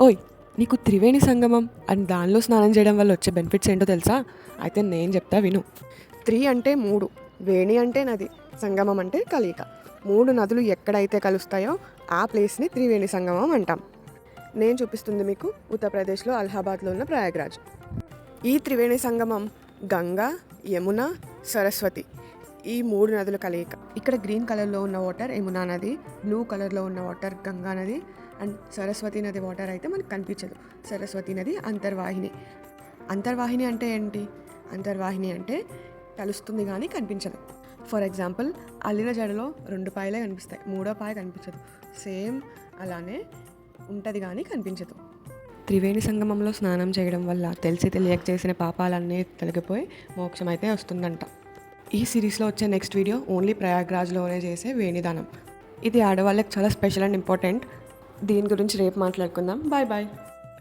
ఓయ్ నీకు త్రివేణి సంగమం అండ్ దానిలో స్నానం చేయడం వల్ల వచ్చే బెనిఫిట్స్ ఏంటో తెలుసా? అయితే నేను చెప్తా విను. త్రి అంటే మూడు వేణి అంటే నది సంగమం అంటే కలయిక. మూడు నదులు ఎక్కడైతే కలుస్తాయో ఆ ప్లేస్ని త్రివేణి సంగమం అంటాం. నేను చూపిస్తుంది మీకు ఉత్తరప్రదేశ్లో అలహాబాద్లో ఉన్న ప్రయాగ్రాజ్. ఈ త్రివేణి సంగమం గంగా యమున సరస్వతి ఈ మూడు నదుల కలయిక. ఇక్కడ గ్రీన్ కలర్లో ఉన్న వాటర్ యమునా నది బ్లూ కలర్లో ఉన్న వాటర్ గంగా నది అండ్ సరస్వతి నది వాటర్ అయితే మనకు కనిపించదు. సరస్వతి నది అంతర్వాహిని. అంతర్వాహిని అంటే ఏంటి? అంతర్వాహిని అంటే కలుస్తుంది కానీ కనిపించదు. ఫర్ ఎగ్జాంపుల్ అల్లిన జడలో రెండు పాయలే కనిపిస్తాయి. మూడో పాయ కనిపించదు. సేమ్ అలానే ఉంటుంది కానీ కనిపించదు. త్రివేణి సంగమంలో స్నానం చేయడం వల్ల తెలిసి తెలియక చేసిన పాపాలన్నీ తొలగిపోయి మోక్షం అయితే వస్తుందంట. ఈ సిరీస్లో వచ్చే నెక్స్ట్ వీడియో ఓన్లీ ప్రయాగ్రాజ్లోనే చేసే వేణిదానం. ఇది ఆడవాళ్ళకి చాలా స్పెషల్ అండ్ ఇంపార్టెంట్. దీని గురించి రేపు మాట్లాడుకుందాం. Bye bye.